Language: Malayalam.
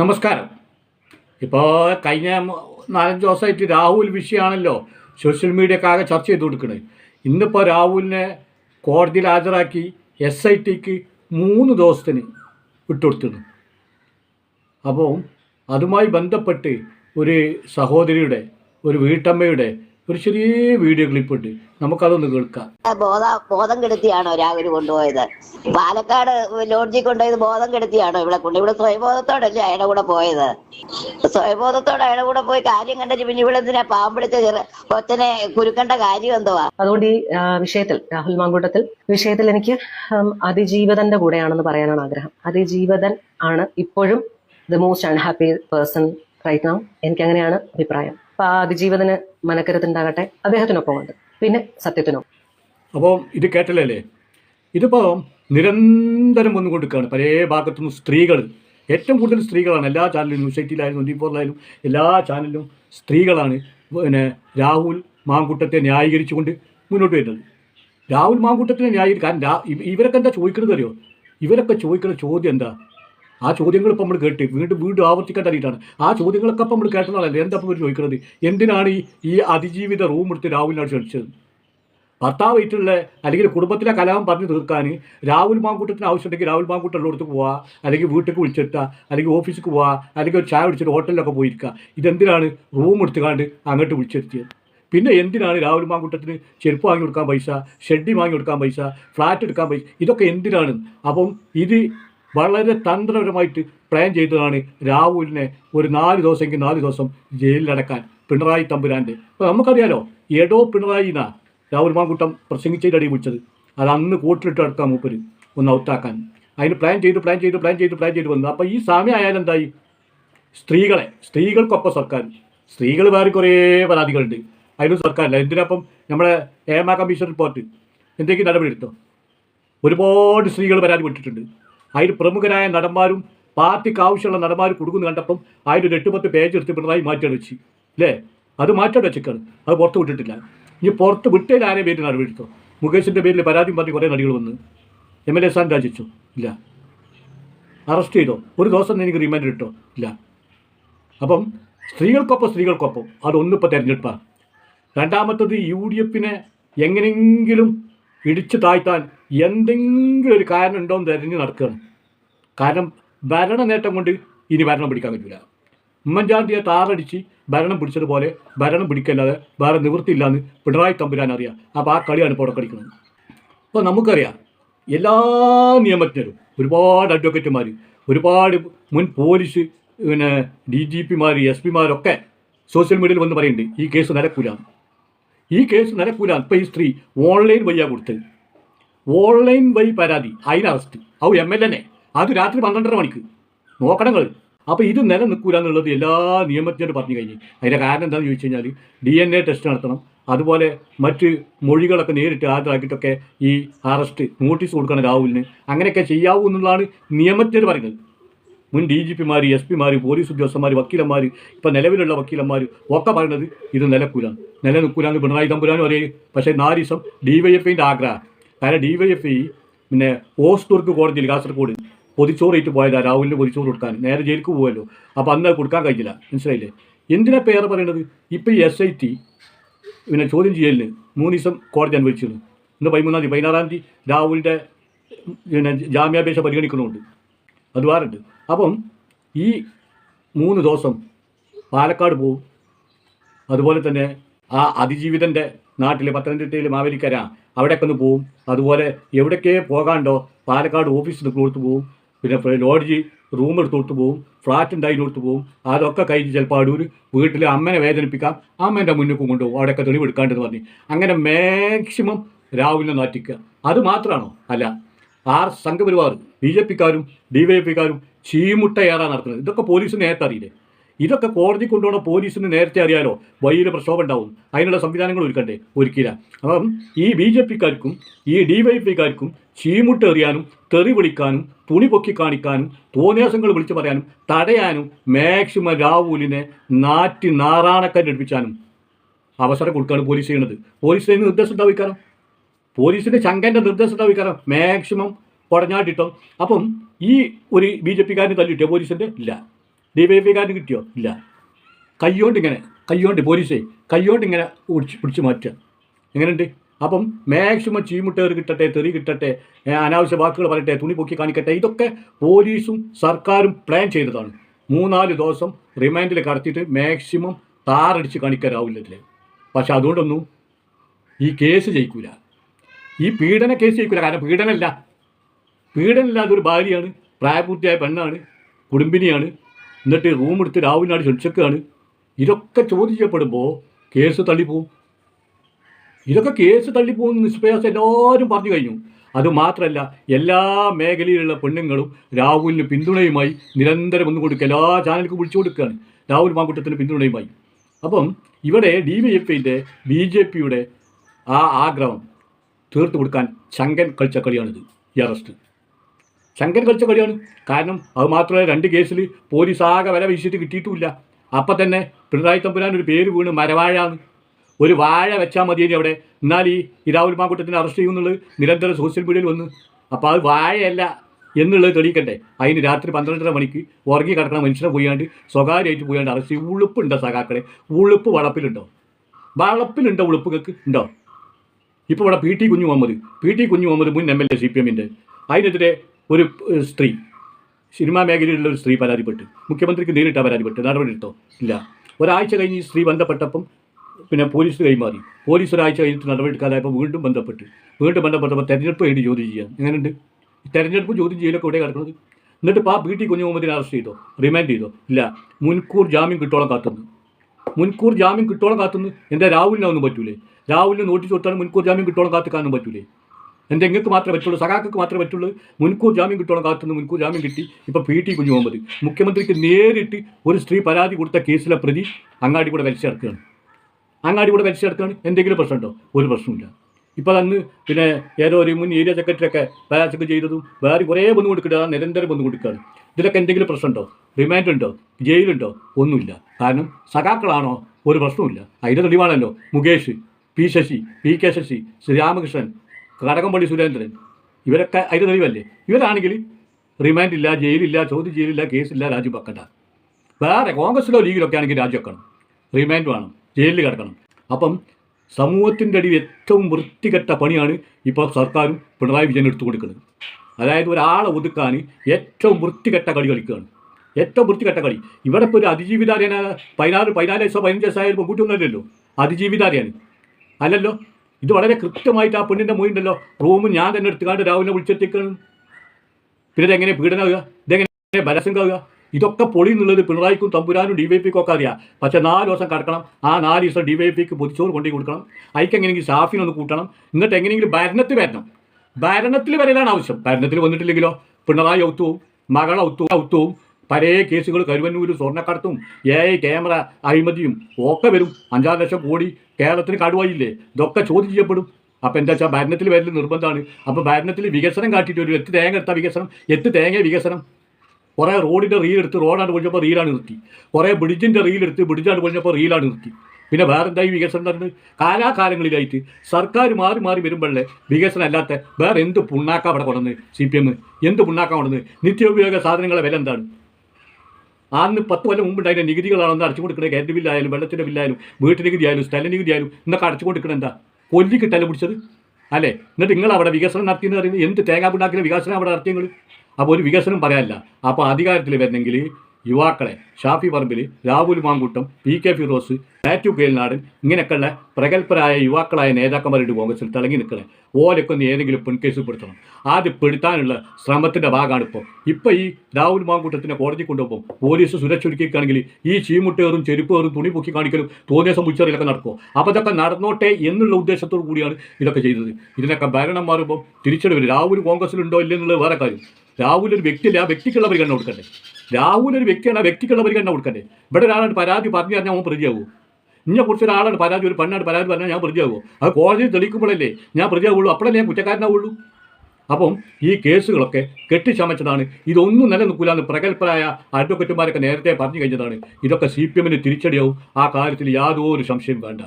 നമസ്കാരം. ഇപ്പോൾ കഴിഞ്ഞ നാലഞ്ച് ദിവസമായിട്ട് രാഹുൽ വിഷയമാണല്ലോ സോഷ്യൽ മീഡിയക്ക് ആകെ ചർച്ച ചെയ്ത് കൊടുക്കുന്നത് ഇന്നിപ്പോൾ രാഹുലിനെ കോടതിയിൽ ഹാജരാക്കി എസ് ഐ ടിക്ക് മൂന്ന് ദിവസത്തിന് വിട്ടുകൊടുത്തിരുന്നു അപ്പോൾ അതുമായി ബന്ധപ്പെട്ട് ഒരു സഹോദരിയുടെ ഒരു വീട്ടമ്മയുടെ ഒരു ചെറിയ വീഡിയോ ക്ലിപ്പ് ഉണ്ട് നമുക്കതൊന്ന് കേൾക്കാം. ബോധ ബോധം കെടുത്തിയാണോ രാഹുൽ കൊണ്ടുപോയത്. പാലക്കാട് ലോഡ്ജിൽ കൊണ്ടുപോയത് ബോധം കെടുത്തിയാണോ ഇവിടെ കൊണ്ട് ഇവിടെ സ്വയബോധത്തോടല്ലേ അയാളുടെ കൂടെ പോയത്. സ്വയബോധത്തോടെ അയാളുടെ കൂടെ പോയി കാര്യം കണ്ടിട്ട് പിന്നെ ഇവിടെ എന്തിനാ പാമ്പിടിച്ച ഒറ്റനെ കൊച്ചനെ കുരുക്കേണ്ട കാര്യം എന്തുവാ? അതുകൊണ്ട് ഈ വിഷയത്തിൽ രാഹുൽ മാങ്കൂട്ടത്തിൽ വിഷയത്തിൽ എനിക്ക് അതിജീവിതന്റെ കൂടെയാണെന്ന് പറയാനാണ് ആഗ്രഹം. അതിജീവിതൻ ആണ് ഇപ്പോഴും the most unhappy person right now എനിക്ക് അങ്ങനെയാണ് അഭിപ്രായം. അപ്പൊ ആ അതിജീവിതന് മനക്കരുത്തുണ്ടാകട്ടെ. അദ്ദേഹത്തിനൊപ്പം ഉണ്ട് പിന്നെ സത്യത്തിനൊപ്പം. അപ്പോൾ ഇത് കേട്ടല്ലേ? ഇതിപ്പോൾ നിരന്തരം വന്നു കൊടുക്കുകയാണ് പല ഭാഗത്തുനിന്നും സ്ത്രീകൾ ഏറ്റവും കൂടുതൽ സ്ത്രീകളാണ്. എല്ലാ ചാനലിലും ന്യൂസ് എയ്റ്റിലായാലും ട്വന്റി ഫോറിലായാലും എല്ലാ ചാനലിലും സ്ത്രീകളാണ് പിന്നെ രാഹുൽ മാങ്കുട്ടത്തെ ന്യായീകരിച്ചുകൊണ്ട് മുന്നോട്ട് വരുന്നത്. രാഹുൽ മാങ്കൂട്ടത്തിനെ ന്യായീകരിക്കും കാരണം ഇവരൊക്കെ എന്താ ചോദിക്കുന്നത് അറിയോ? ഇവരൊക്കെ ചോദിക്കുന്ന ചോദ്യം എന്താ? ആ ചോദ്യങ്ങൾ ഇപ്പം നമ്മൾ കേട്ടി വീണ്ടും വീണ്ടും ആവർത്തിക്കാൻ തന്നിട്ടാണ് ആ ചോദ്യങ്ങളൊക്കെ ഇപ്പം നമ്മൾ കേട്ടതാണല്ലോ എന്താ ഇവർ ചോദിക്കുന്നത് എന്തിനാണ് ഈ ഈ അതിജീവിത റൂം എടുത്ത് രാഹുലിനോട് ക്ഷണിച്ചത് ഭർത്താവ് വീട്ടിലുള്ള അല്ലെങ്കിൽ കുടുംബത്തിലെ കലാപം പറഞ്ഞു തീർക്കാൻ രാഹുൽ മാങ്കൂട്ടത്തിന് ആവശ്യമുണ്ടെങ്കിൽ രാഹുൽ മാങ്കൂട്ടുള്ളടത്ത് പോവുക അല്ലെങ്കിൽ വീട്ടിലേക്ക് വിളിച്ചെത്തുക അല്ലെങ്കിൽ ഓഫീസിൽ പോവുക അല്ലെങ്കിൽ ഒരു ചായ കുടിച്ചിട്ട് ഹോട്ടലിലൊക്കെ പോയിരിക്കുക ഇതെന്തിനാണ് റൂം എടുത്തുകാണ്ട് അങ്ങോട്ട് വിളിച്ചെത്തിയത്? പിന്നെ എന്തിനാണ് രാഹുൽ മാങ്കൂട്ടത്തിന് ചെരുപ്പ് വാങ്ങി കൊടുക്കാൻ പൈസ ഷെഡി വാങ്ങി കൊടുക്കാൻ പൈസ ഫ്ലാറ്റ് എടുക്കാൻ പൈസ? ഇതൊക്കെ എന്തിനാണ്? അപ്പം ഇത് വളരെ തന്ത്രപരമായിട്ട് പ്ലാൻ ചെയ്തതാണ് രാഹുലിനെ ഒരു നാല് ദിവസമെങ്കിൽ നാല് ദിവസം ജയിലിലടക്കാൻ പിണറായി തമ്പുരാന്റെ. അപ്പോൾ നമുക്കറിയാലോ എടോ പിണറായി എന്നാ രാഹുൽ മാങ്കൂട്ടം പ്രസംഗിച്ചതിന്റെ അടി വിളിച്ചത്. അത് അന്ന് കൂട്ടിലിട്ട് അടക്കാൻ മൂപ്പര് ഒന്ന് ഔട്ടാക്കാൻ അതിന് പ്ലാൻ ചെയ്ത് പ്ലാൻ ചെയ്ത് പ്ലാൻ ചെയ്ത് പ്ലാൻ ചെയ്ത് വന്നത് അപ്പോൾ ഈ സമയം ആയാലും എന്തായി? സ്ത്രീകളെ സ്ത്രീകൾക്കൊപ്പം സർക്കാർ. സ്ത്രീകൾ വേറെ കുറേ പരാതികളുണ്ട്. അതിനും സർക്കാരില്ല. എന്തിനപ്പം നമ്മുടെ ഏമ കമ്മീഷൻ റിപ്പോർട്ട് എന്തെങ്കിലും നടപടി എടുത്തോ ഒരുപാട് സ്ത്രീകൾ പരാതിപ്പെട്ടിട്ടുണ്ട് അതിൽ പ്രമുഖരായ നടന്മാരും പാർട്ടിക്ക് ആവശ്യമുള്ള നടന്മാർ കൊടുക്കുന്നു കണ്ടപ്പം അതിന്റെ ഒരു എട്ട് പത്ത് പേജ് എടുത്ത് പിണറായി മാറ്റാൻ വെച്ച്. അല്ലേ അത് മാറ്റാൻ വെച്ചേക്കാണ്. അത് പുറത്ത് വിട്ടിട്ടില്ല. ഇനി പുറത്ത് വിട്ടതിൽ ആരെ പേരിൽ നടപടി എടുത്തോ? മുകേഷിന്റെ പേരിൽ പരാതി പറഞ്ഞ് കുറേ നടികൾ വന്ന്. എം എൽ എ സ്ഥാനം രാജിച്ചു ഇല്ല. അറസ്റ്റ് ചെയ്തോ? ഒരു ദിവസം എനിക്ക് റിമാൻഡ് ഇട്ടോ? ഇല്ല. അപ്പം സ്ത്രീകൾക്കൊപ്പം സ്ത്രീകൾക്കൊപ്പം. അതൊന്നിപ്പോൾ തിരഞ്ഞെടുപ്പാണ് രണ്ടാമത്തത് യു ഡി എഫിനെ എങ്ങനെയെങ്കിലും ഇടിച്ചു താഴ്ത്താൻ എന്തെങ്കിലും ഒരു കാരണം ഉണ്ടോ എന്ന് തിരഞ്ഞു നടക്കുകയാണ്. കാരണം ഭരണ നേട്ടം കൊണ്ട് ഇനി ഭരണം പിടിക്കാൻ പറ്റില്ല ഉമ്മൻചാണ്ടിയെ താറടിച്ച് ഭരണം പിടിച്ചതുപോലെ ഭരണം പിടിക്കല്ലാതെ വേറെ നിവൃത്തിയില്ലാന്ന് പിണറായി തമ്പുരാൻ അറിയാം. അപ്പോൾ ആ കളിയാണ് ഇപ്പോൾ കളിക്കുന്നത്. അപ്പോൾ നമുക്കറിയാം എല്ലാ നിയമജ്ഞരും ഒരുപാട് അഡ്വക്കേറ്റുമാർ ഒരുപാട് മുൻ പോലീസ് പിന്നെ ഡി ജി പിമാർ എസ് പിമാരൊക്കെ സോഷ്യൽ മീഡിയയിൽ വന്ന് പറയുന്നുണ്ട് ഈ കേസ് നടക്കൂല. ഈ കേസ് നടക്കൂല ഇപ്പം ഈ സ്ത്രീ ഓൺലൈൻ വഴിയാ കൊടുത്തത്. ഓൺലൈൻ വഴി പരാതി. അതിന് അറസ്റ്റ് ഔ എം എൽ എന്നെ അത് രാത്രി പന്ത്രണ്ടര മണിക്ക്. നോക്കണങ്ങൾ അപ്പോൾ ഇത് നിലനിൽക്കൂല എന്നുള്ളത് എല്ലാ നിയമജ്ഞരും പറഞ്ഞു കഴിഞ്ഞു. അതിന്റെ കാരണം എന്താണെന്ന് ചോദിച്ചു കഴിഞ്ഞാൽ ഡി എൻ എ ടെസ്റ്റ് നടത്തണം. അതുപോലെ മറ്റ് മൊഴികളൊക്കെ നേരിട്ട് ഹാജരാക്കിയിട്ടൊക്കെ ഈ അറസ്റ്റ് നോട്ടീസ് കൊടുക്കണം രാഹുലിന്. അങ്ങനെയൊക്കെ ചെയ്യാവൂ എന്നുള്ളതാണ് നിയമജ്ഞർ പറയുന്നത്. മുൻ ഡി ജി പിമാർ എസ് പിമാർ പോലീസ് ഉദ്യോഗസ്ഥന്മാർ വക്കീലന്മാർ ഇപ്പം നിലവിലുള്ള വക്കീലന്മാർ ഒക്കെ പറയുന്നത് ഇത് നിലക്കൂലാണ് നിലനിൽക്കൂലാന്ന് പിണറായി തമ്പുരാനും അറിയും. പക്ഷേ നാരിസം ഡി വൈ എഫ് ഐന്റെ ആഗ്രഹം. കാരണം ഡി വൈ എഫ് ഐ പിന്നെ ഓസ്തുർക്ക് കോടതിയിൽ കാസർഗോഡ് പൊതിച്ചോറിയിട്ട് പോയതാണ് രാഹുലിന് പൊതിച്ചോറ് കൊടുക്കാൻ. നേരെ ജയിലിക്ക് പോകുമല്ലോ അപ്പോൾ അന്ന് കൊടുക്കാൻ കഴിഞ്ഞില്ല. മനസ്സിലായില്ലേ? എന്തിനാ പേര് പറയുന്നത് ഇപ്പോൾ ഈ എസ് ഐ ടി പിന്നെ ചോദ്യം ചെയ്യലിന് മൂന്ന് ദിവസം കോടതി അനുവദിച്ചിരുന്നു. ഇന്ന് പതിമൂന്നാം തീയതി പതിനാറാം തീയതി രാഹുലിന്റെ പിന്നെ ജാമ്യാപേക്ഷ പരിഗണിക്കുന്നുണ്ട്. അത് വേറുണ്ട് അപ്പം ഈ മൂന്ന് ദിവസം പാലക്കാട് പോവും. അതുപോലെ തന്നെ ആ അതിജീവിതന്റെ നാട്ടിൽ പത്തനംതിട്ടയിൽ മാവേലിക്കര അവിടെയൊക്കെ ഒന്ന് പോവും. അതുപോലെ എവിടേക്കേ പോകാണ്ടോ പാലക്കാട് ഓഫീസിൽ കൊടുത്തു പോവും. പിന്നെ ലോഡ്ജി ലോഡ്ജ് റൂം എടുത്ത് കൊടുത്തു പോവും. ഫ്ലാറ്റ് ഉണ്ടായി കൊടുത്തു പോവും. അതൊക്കെ കഴിഞ്ഞ് ചിലപ്പോൾ അടൂർ വീട്ടിൽ അമ്മനെ വേദനിപ്പിക്കാം. അമ്മേന്റെ മുന്നിൽ കൊണ്ടുപോകും. അവിടെയൊക്കെ തെളിവെടുക്കാണ്ടെന്ന് പറഞ്ഞ്. അങ്ങനെ മാക്സിമം രാവിലെ നാട്ടിക്കുക അത് മാത്രമാണോ? അല്ല. ആർ സംഘപരിവാർ ബി ജെ പിക്കാരും ഡി വൈ എഫ് പിക്കാരും ചീമുട്ടയേറാൻ നടത്തുന്നത്. ഇതൊക്കെ പോലീസിന് നേരത്തെ അറിയില്ലേ? ഇതൊക്കെ കോടതി കൊണ്ടുപോകണ പോലീസിന് നേരത്തെ അറിയാലോ? വലിയ പ്രക്ഷോഭം ഉണ്ടാവും. അതിനുള്ള സംവിധാനങ്ങൾ ഒരുക്കണ്ടേ? ഒരുക്കില്ല അപ്പം ഈ ബി ജെ പിക്കാർക്കും ഈ ഡി വൈ പിക്കാർക്കും ചീമുട്ടെറിയാനും തെറി വിളിക്കാനും തുണി പൊക്കി കാണിക്കാനും തോന്നിയാസങ്ങൾ വിളിച്ചു പറയാനും തടയാനും മാക്സിമം രാഹുലിനെ നാറ്റി നാറാണക്കല്ലെടുപ്പിച്ചാനും അവസരം കൊടുക്കുകയാണ് പോലീസ് ചെയ്യുന്നത്. പോലീസിന് നിർദ്ദേശം ഉണ്ടാവിക്കാരം പോലീസിന്റെ ശങ്കന്റെ നിർദ്ദേശം ഉണ്ടാവിക്കാരം മാക്സിമം കുടഞ്ഞാട്ടിട്ടോ അപ്പം ഈ ഒരു ബി ജെ പിക്കാരന് തല്ലിട്ടോ? പോലീസിന്റെ ഇല്ല. ഡി വൈ എഫ് കാരന് കിട്ടിയോ? ഇല്ല. കയ്യോണ്ട് ഇങ്ങനെ കയ്യോണ്ട് പോലീസേ കയ്യോണ്ട് ഇങ്ങനെ പിടിച്ച് പിടിച്ച് മാറ്റുക. എങ്ങനെയുണ്ട്? അപ്പം മാക്സിമം ചീമുട്ടേർ കിട്ടട്ടെ തെറി കിട്ടട്ടെ അനാവശ്യ വാക്കുകൾ പറയട്ടെ തുണി പൊക്കി കാണിക്കട്ടെ ഇതൊക്കെ പോലീസും സർക്കാരും പ്ലാൻ ചെയ്തതാണ്. മൂന്നാൽ ദിവസം റിമാൻഡിൽ കടത്തിയിട്ട് മാക്സിമം താറടിച്ച് കാണിക്കാനാവില്ല ഇതിൽ പക്ഷെ അതുകൊണ്ടൊന്നും ഈ കേസ് ജയിക്കൂല. ഈ പീഡന കേസ് ജയിക്കൂല കാരണം പീഡനമല്ല പീഡനമില്ലാതെ ഒരു ഭാര്യയാണ്. പ്രായപൂർത്തിയായ പെണ്ണാണ്. കുടുംബിനിയാണ്. എന്നിട്ട് റൂം എടുത്ത് രാവിലെ ശിക്ഷക്കാണ്. ഇതൊക്കെ ചോദ്യം ചെയ്യപ്പെടുമ്പോൾ കേസ് തള്ളിപ്പോവും ഇതൊക്കെ കേസ് തള്ളിപ്പോകുന്ന നിഷ്പ്രയാസം എല്ലാവരും പറഞ്ഞു കഴിഞ്ഞു. അതുമാത്രമല്ല എല്ലാ മേഖലയിലുള്ള പെണ്ണുങ്ങളും രാഹുലിന് പിന്തുണയുമായി നിരന്തരം ഒന്ന് കൊടുക്കുക. എല്ലാ ചാനലിലും വിളിച്ചു കൊടുക്കുകയാണ്. രാഹുൽ മാങ്കുട്ടത്തിന് പിന്തുണയുമായി. അപ്പം ഇവിടെ ഡി വൈ എഫ് ഐന്റെ ബി ജെ പിയുടെ ആ ആഗ്രഹം തീർത്തു കൊടുക്കാൻ ശങ്കൻ കളിച്ച കളിയാണിത് ഈ അറസ്റ്റ് ശങ്കൻ കളിച്ച കളിയാണ്. കാരണം അത് മാത്രമല്ല രണ്ട് കേസിൽ പോലീസ് ആകെ വില വീശിയിട്ട് കിട്ടിയിട്ടുമില്ല. അപ്പം തന്നെ പിണറായി തമ്പുരാൻ ഒരു പേര് വീണ് മരവാഴാണ് ഒരു വാഴ വെച്ചാൽ മതിയല്ലേ അവിടെ. എന്നാൽ ഈ രാഹുൽ മാക്കൂട്ടത്തിന് അറസ്റ്റ് ചെയ്യുന്നുള്ളത് നിരന്തരം സോഷ്യൽ മീഡിയയിൽ വന്ന്. അപ്പോൾ അത് വാഴയല്ല എന്നുള്ളത് തെളിയിക്കണ്ടേ. അതിന് രാത്രി പന്ത്രണ്ടര മണിക്ക് ഉറങ്ങി കിടക്കണ മനുഷ്യനെ പോയാണ്ട് സ്വകാര്യമായിട്ട് പോയാണ്ട് അറസ്റ്റ് ചെയ്യും. ഉളുപ്പുണ്ടോ സഖാക്കളെ? ഉളുപ്പ് വളപ്പിലുണ്ടോ? വളപ്പിലുണ്ടോ ഉളുപ്പുകൾക്ക്? ഉണ്ടോ? ഇപ്പോൾ ഇവിടെ പി ടി കുഞ്ഞു മുഹമ്മദ്. പി ടി കുഞ്ഞു മുഹമ്മദ് മുൻ എം എൽ എ സി പി എമ്മിന്റെ അതിനെതിരെ ഒരു സ്ത്രീ സിനിമാ മേഖലയിലുള്ള ഒരു സ്ത്രീ പരാതിപ്പെട്ട്. മുഖ്യമന്ത്രിക്ക് നേരിട്ടാ പരാതിപ്പെട്ട്. നടപടി എടുത്തോ ഇല്ല. ഒരാഴ്ച കഴിഞ്ഞ് ഈ സ്ത്രീ ബന്ധപ്പെട്ടപ്പം പിന്നെ പോലീസ് കൈമാറി. പോലീസ് ഒരാഴ്ച കഴിഞ്ഞിട്ട് നടപടി എടുക്കാതായപ്പോൾ വീണ്ടും ബന്ധപ്പെട്ട്. വീണ്ടും ബന്ധപ്പെട്ടപ്പോൾ തെരഞ്ഞെടുപ്പ് വേണ്ടി ചോദ്യം ചെയ്യാൻ എങ്ങനെയുണ്ട്? തെരഞ്ഞെടുപ്പ് ചോദ്യം ചെയ്യലൊക്കെ ഇവിടെ കിടക്കുന്നത്? എന്നിട്ട് ഇപ്പോൾ ആ പി ടി കുഞ്ഞു മുഹമ്മദിനെ അറസ്റ്റ് ചെയ്തോ? റിമാൻഡ് ചെയ്തോ? ഇല്ല. മുൻകൂർ ജാമ്യം കിട്ടോളം കാത്തുന്നു. മുൻകൂർ ജാമ്യം കിട്ടോളം കാത്തുന്നു. എന്റെ രാഹുലിനൊന്നും പറ്റൂലേ? രാഹുലിന് നോട്ടീസ് കൊടുത്താൽ മുൻകൂർ ജാമ്യം കിട്ടോളം കാത്തുക്കാനും പറ്റൂലേ? എന്റെ എങ്ങൾക്ക് മാത്രമേ പറ്റുള്ളൂ? സഖാക്കൾക്ക് മാത്രമേ പറ്റുള്ളൂ? മുൻകൂർ ജാമ്യം കിട്ടോളം കാത്തുനിന്ന് മുൻകൂർ ജാമ്യം കിട്ടി. ഇപ്പോൾ പി ടി കുഞ്ഞു മുഖ്യമന്ത്രിക്ക് നേരിട്ട് ഒരു സ്ത്രീ പരാതി കൊടുത്ത കേസിലെ പ്രതി അങ്ങാടി കൂടെ വലിച്ചെടുക്കുകയാണ് അങ്ങാടി കൂടെ വലിച്ചെടുക്കുകയാണ് എന്തെങ്കിലും പ്രശ്നമുണ്ടോ? ഒരു പ്രശ്നമില്ല ഇപ്പോൾ അന്ന് പിന്നെ ഏതോ ഒരു മുൻ ഏരിയ സെക്രട്ടറിയൊക്കെ പരാജയം ചെയ്തതും വേറെ കുറേ ബന്ധു കൊടുക്കുക നിരന്തരം ബന്ധു കൊടുക്കുകയാണ്. ഇതിലൊക്കെ എന്തെങ്കിലും പ്രശ്നമുണ്ടോ? റിമാൻഡ് ഉണ്ടോ? ജയിലുണ്ടോ? ഒന്നുമില്ല. കാരണം സഖാക്കളാണോ? ഒരു പ്രശ്നമില്ല അതിന്റെ തെളിവാണല്ലോ. Mukesh. P Sasi P K Sasi Sreeramakrishnan Kadakampally Surendran ഇവരൊക്കെ അതിന്റെ തെളിവല്ലേ? ഇവരാണെങ്കിൽ റിമാൻഡ് ഇല്ല ജയിലില്ല ചോദ്യം ചെയ്യലില്ല കേസില്ല രാജ്യം വെക്കണ്ട. വേറെ കോൺഗ്രസിലോ ലീഗിലൊക്കെ ആണെങ്കിൽ രാജ്യം വെക്കണം. റിമാൻഡ് വേണം ജയിലിൽ കിടക്കണം. അപ്പം സമൂഹത്തിന്റെ അടിയിൽ ഏറ്റവും വൃത്തികെട്ട പണിയാണ് ഇപ്പോൾ സർക്കാരും പിണറായി വിജയൻ എടുത്തു കൊടുക്കുന്നത്. അതായത് ഒരാളെ ഒതുക്കാൻ ഏറ്റവും വൃത്തികെട്ട കളി കളിക്കുകയാണ്. ഏറ്റവും വൃത്തികെട്ട കളി. ഇവിടെ ഇപ്പോൾ ഒരു അതിജീവിതാരേന പതിനാറ് പതിനാല് വയസ്സോ പതിനഞ്ച് വയസ്സായ പെൺകുട്ടിയൊന്നുമല്ലല്ലോ അതിജീവിതാരിയാണ് അല്ലല്ലോ ഇത് വളരെ കൃത്യമായിട്ട് ആ പെണ്ണിന്റെ മൊഴിയുണ്ടല്ലോ. റൂം ഞാൻ തന്നെ എടുത്തുകൊണ്ട് രാവിലെ വിളിച്ചെത്തിക്കണം. പിന്നെ ഇതെങ്ങനെ പീഡനമാകുക ഇതെങ്ങനെ ബലസംഗമാകുക ഇതൊക്കെ പൊളി എന്നുള്ളത് പിണറായിക്കും തമ്പുരാനും ഡി വൈ പിക്കും ഒക്കെ അറിയാം. പക്ഷേ നാല് ദിവസം കിടക്കണം. ആ നാല് ദിവസം ഡി വൈ പിക്ക് പൊതിച്ചോറ് കൊണ്ടു കൊടുക്കണം. അതിക്ക് എങ്ങനെയെങ്കിലും സ്റ്റാഫിനൊന്ന് കൂട്ടണം. എന്നിട്ട് എങ്ങനെയെങ്കിലും ഭരണത്തിൽ വരണം. ഭരണത്തിൽ വരലാണ് ആവശ്യം. ഭരണത്തിൽ വന്നിട്ടില്ലെങ്കിലോ പിണറായി ഔത്തവും മകൾ ഔത്തവും ഔത്തുവും പഴയ കേസുകൾ കരുവന്നൂർ സ്വർണക്കടത്തും എ ഐ ക്യാമറ അഴിമതിയും ഒക്കെ വരും. അഞ്ചാറ് ലക്ഷം കോടി കേരളത്തിന് കടുവായില്ലേ? ഇതൊക്കെ ചോദ്യം ചെയ്യപ്പെടും. അപ്പം എന്താ വെച്ചാൽ ഭരണത്തിൽ വരൽ നിർബന്ധമാണ്. അപ്പോൾ ഭരണത്തിൽ വികസനം കാട്ടിയിട്ട് ഒരു എട്ട് തേങ്ങ എടുത്ത വികസനം. എട്ട് തേങ്ങ വികസനം. കുറേ റോഡിന്റെ റീൽ എടുത്ത് റോഡാണ് പൊളിഞ്ഞപ്പോൾ റീലാണ് നിർത്തി. കുറേ ബ്രിഡ്ജിന്റെ റീൽ എടുത്ത് ബ്രിഡ്ജാണ് പൊളിഞ്ഞപ്പോൾ റീലാണ് നിർത്തി. പിന്നെ വേറെ എന്തായി വികസനം തന്നെ കാലാകാലങ്ങളിലായിട്ട് സർക്കാർ മാറി മാറി വരുമ്പോഴേ വികസനം അല്ലാത്ത വേറെ എന്ത് പുണ്ണാക്ക അവിടെ കൊണ്ടുവന്ന്? സി പി എം എന്ത് പുണ്ണാക്ക കൊണ്ടുവന്ന്? നിത്യോപയോഗ സാധനങ്ങളെ വില എന്താണ്? അന്ന് പത്ത് കൊല്ലം മുമ്പ് ഉണ്ടായിരുന്ന നികുതികളാണെന്ന് അടച്ചു കൊടുക്കുന്നത് കറണ്ട് ബില്ലായാലും വെള്ളത്തിന്റെ ബില്ലായാലും വീട്ടു നികുതി ആയാലും സ്ഥല നികുതി ആയാലും ഇന്നൊക്കെ അടച്ചു കൊടുക്കണം എന്താ? കൊല്ലി കിട്ടല്ലേ പിടിച്ചത്? അല്ലേ? എന്നിട്ട് നിങ്ങൾ അവിടെ വികസനം നടത്തിയെന്ന് പറയുന്നത് എന്ത് തേങ്ങാ പിണ്ണാക്കിലെ വികസനം അവിടെ നടത്തിയെങ്കിൽ അപ്പോൾ ഒരു വികസനം പറയാനില്ല. അപ്പോൾ അധികാരത്തിൽ വരുന്നെങ്കിൽ യുവാക്കളെ ഷാഫി പറമ്പിൽ രാഹുൽ മാങ്കൂട്ടം പി കെ ഫിറോസ് മാത്യു കേൾനാടൻ ഇങ്ങനെയൊക്കെയുള്ള പ്രഗത്ഭരായ യുവാക്കളായ നേതാക്കന്മാരുടെ കോൺഗ്രസിൽ തിളങ്ങി നിൽക്കണേ. ഓലൊക്കെ ഒന്ന് ഏതെങ്കിലും പെൺകേസ് പെടുത്തണം. അത് പെടുത്താനുള്ള ശ്രമത്തിന്റെ ഭാഗമാണ് ഇപ്പോൾ ഇപ്പോൾ ഈ രാഹുൽ മാങ്കൂട്ടത്തിനെ കോടതി കൊണ്ടുപോകും പോലീസ് സുരക്ഷ ഒരുക്കിക്കുകയാണെങ്കിൽ ഈ ചീമുട്ടേറും ചെരുപ്പേറും തുണി പൊക്കി കാണിക്കലും തോന്നിയ സംഭവിച്ചറിലൊക്കെ നടക്കുമോ അപ്പോൾ ഇതൊക്കെ നടന്നോട്ടെ എന്നുള്ള ഉദ്ദേശത്തോടു കൂടിയാണ് ഇതൊക്കെ ചെയ്തത്. ഇതിനൊക്കെ ഭരണം മാറുമ്പോൾ തിരിച്ചടി വരും. രാഹുൽ കോൺഗ്രസിലുണ്ടോ ഇല്ലെന്നുള്ളത് വേറെ കാര്യം. രാഹുൽ ഒരു വ്യക്തിയല്ല ആ വ്യക്തിക്കുള്ള പരിഗണന കൊടുക്കണ്ടേ? രാഹുൽ ഒരു വ്യക്തിയാണ് ആ വ്യക്തിക്കുള്ള പരിഗണന കൊടുക്കണ്ടേ? ഇവിടെ ഒരാളാണ് പരാതി പറഞ്ഞു പറഞ്ഞാൽ അവൻ പ്രതിയാവൂ. ഇന്നെ കുറിച്ച് ഒരാളാണ് പരാതി ഒരു പെണ്ണാണ് പരാതി പറഞ്ഞാൽ ഞാൻ പ്രതിയാവൂ. അത് കോടതിയിൽ തെളിയിക്കുമ്പോഴല്ലേ ഞാൻ പ്രതിയാവുള്ളൂ? അപ്പോഴല്ലേ ഞാൻ കുറ്റക്കാരനാവുള്ളൂ? അപ്പം ഈ കേസുകളൊക്കെ കെട്ടിച്ചമച്ചതാണ്. ഇതൊന്നും നിലനിൽക്കില്ലാന്ന് പ്രഗത്ഭരായ അഡ്വക്കറ്റുമാരൊക്കെ നേരത്തെ പറഞ്ഞു കഴിഞ്ഞതാണ്. ഇതൊക്കെ സി പി എമ്മിന് തിരിച്ചടിയാവും. ആ കാര്യത്തിൽ യാതൊരു സംശയം വേണ്ട.